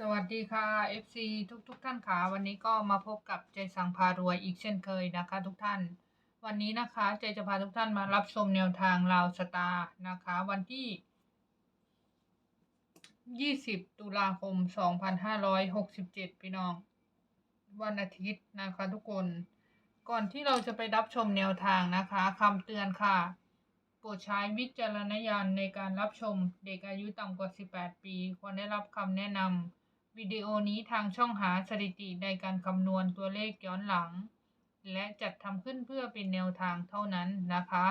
สวัสดีค่ะ FC ทุกทุกๆท่านค่ะ วันนี้ก็มาพบกับใจสังพารวยอีกเช่นเคยนะคะ ทุกท่าน วันนี้นะคะใจจะพาทุกท่านมารับชมแนวทางลาวสตาร์นะคะ วันที่ 20 ตุลาคม 2567 พี่น้อง วันอาทิตย์นะคะทุกคน ก่อนที่เราจะไปรับชมแนวทางนะคะคำเตือนค่ะโปรดใช้วิจารณญาณในการรับชมเด็กอายุต่ำกว่า 18 ปี ควรได้รับคำแนะนำ วิดีโอนี้ทางช่องหาสถิติในการคำนวณตัวเลขย้อนหลัง และจัดทำขึ้นเพื่อเป็นแนวทางเท่านั้นนะคะ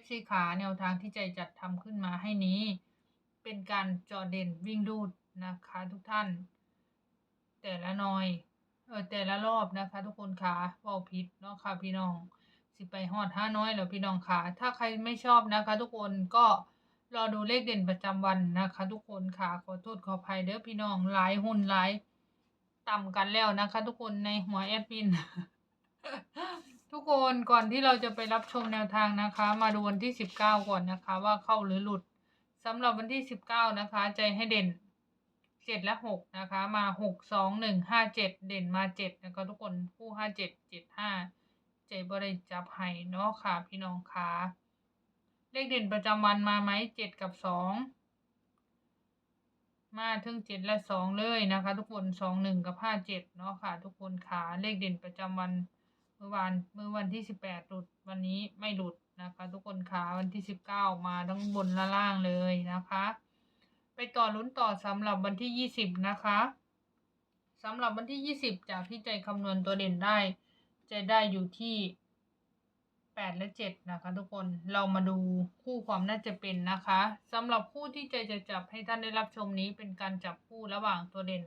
FC ขาแนวทางที่ใจจัดทำขึ้นมาให้นี้ เป็นการจอเด่นวิ่งรูดนะคะทุกท่าน แต่ละน้อยเออแต่ละรอบนะคะทุกคนค่ะเว้าผิดเนาะค่ะพี่น้อง สิไปฮอดห้าน้อยแล้วพี่น้องค่ะถ้าใครไม่ชอบนะคะ ทุกคนก็ รอดูเลขเด่นประจำวันนะคะ ทุกคนค่ะขอโทษขออภัยเด้อพี่น้องหลายหุ่นหลายต่ำกันแล้วนะคะ ทุกคนในหัวแอดมินทุกคนก่อนที่เราจะไปรับชมแนวทางนะคะ มาดูวันที่สิบเก้าก่อนนะคะ ว่าเข้าหรือหลุดสำหรับวันที่สิบเก้านะคะ ใจให้เด่นเจ็ดและหกนะคะ มาหกสองหนึ่งห้าเจ็ดเด่นมาเจ็ดนะคะทุกคนคู่ห้าเจ็ดเจ็ดห้าใจบริจับให้เนาะค่ะพี่น้องค่ะ เลขเด่นประจำวันมาไหมเจ็ดกับสองมาถึงเจ็ดและสองเลยนะคะ ทุกคนสองหนึ่งกับห้าเจ็ดเนาะค่ะ ทุกคนค่ะเลขเด่นประจำวันเมื่อวานเมื่อวันที่สิบแปดหลุดวันนี้ไม่หลุดนะคะ ทุกคนค่ะวันที่สิบเก้ามาทั้งบนและล่างเลยนะคะ ไปต่อลุ้นต่อสำหรับวันที่ยี่สิบนะคะสำหรับวันที่ยี่สิบจากที่ใจคำนวณตัวเด่นได้ จะได้อยู่ที่ แปดและเจ็ดนะคะ ทุกคนเรามาดูคู่ความน่าจะเป็นนะคะสำหรับคู่ที่ใจจะจับให้ท่านได้รับชมนี้เป็นการจับคู่ระหว่างตัวเด่น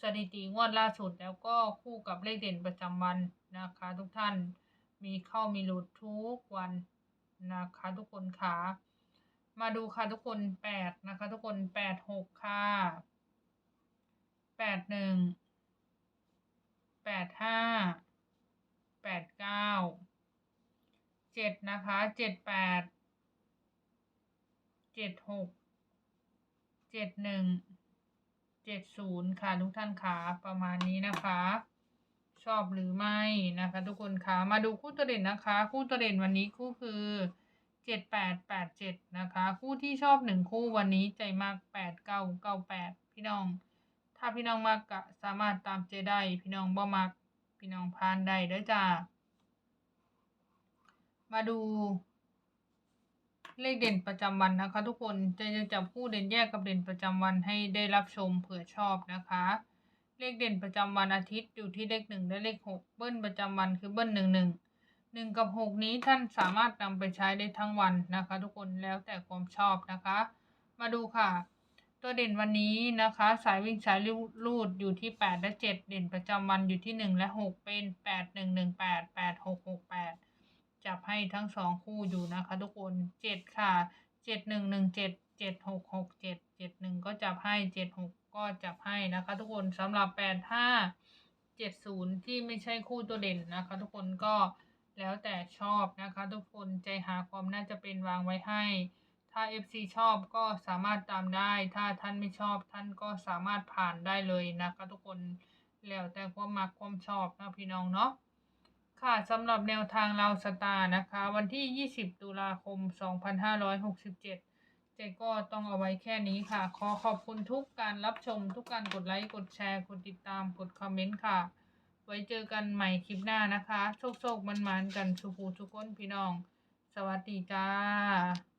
สถิติงวดล่าสุดแล้วก็คู่กับเลขเด่นประจำวันนะคะ ทุกท่านมีเข้ามีหลุดทุกวันนะคะ ทุกคนค่ะมาดูค่ะทุกคนแปดนะคะ ทุกคนแปดหกค่ะแปดหนึ่งแปดห้า แปดเก้า เจ็ดนะคะเจ็ดแปดเจ็ดหกเจ็ดหนึ่งเจ็ดศูนย์ค่ะทุกท่านค่ะประมาณนี้นะคะ ชอบหรือไม่นะคะ ทุกคนค่ะมาดูคู่ตัวเด่นนะคะ คู่ตัวเด่นวันนี้คู่คือเจ็ดแปดแปดเจ็ดนะคะ คู่ที่ชอบหนึ่งคู่วันนี้ใจมากแปดเก้าเก้าแปดพี่น้อง ถ้าพี่น้องมากก็สามารถตามเจได้พี่น้องบ่มักพี่น้องพานได้ด้อจ้า มาดู เลขเด่นประจำวันนะคะ ทุกคนจะจะจับคู่เด่นแยกกับเด่นประจำวันให้ได้รับชมเผื่อชอบนะคะ เลขเด่นประจำวันอาทิตย์อยู่ที่เลขหนึ่งและเลขหกเบิ้ลประจำวันคือเบิ้ลหนึ่งหนึ่งหนึ่งกับหกนี้ท่านสามารถนำไปใช้ได้ทั้งวันนะคะ ทุกคนแล้วแต่ความชอบนะคะ มาดูค่ะ ตัวเด่นวันนี้นะคะ สายวิ่งสายลูดอยู่ที่ 8 และ 7 เด่นประจำวันอยู่ที่ 1 และ 6 เป็น 8 1 1 8 8 6 6 8 จับให้ทั้งสองคู่อยู่นะคะทุกคน7ค่ะ7 1 1 7 7 6 6 7 7 1ก็จับให้7 6ก็จับให้นะคะ ทุกคนสำหรับ8 5 7 0ที่ไม่ใช่คู่ตัวเด่นนะคะ ทุกคนก็แล้วแต่ชอบนะคะ ทุกคนใจหาความน่าจะเป็นวางไว้ให้ ถ้า FC ชอบก็สามารถตามได้ ถ้าท่านไม่ชอบท่านก็สามารถผ่านได้เลยนะคะ ทุกคนแล้วแต่ความมักความชอบนะพี่น้องเนาะ ค่ะสำหรับแนวทางเราสตาร์นะคะ วันที่ 20 ตุลาคม 2567 เจก็ต้องเอาไว้แค่นี้ค่ะ ขอขอบคุณทุกการรับชมทุกการกดไลค์ กดแชร์ กดติดตาม กดคอมเมนต์ค่ะ ไว้เจอกันใหม่คลิปหน้านะคะ โชคโชคมันมันๆกันสุขูสุก้นพี่น้อง สวัสดีจ้า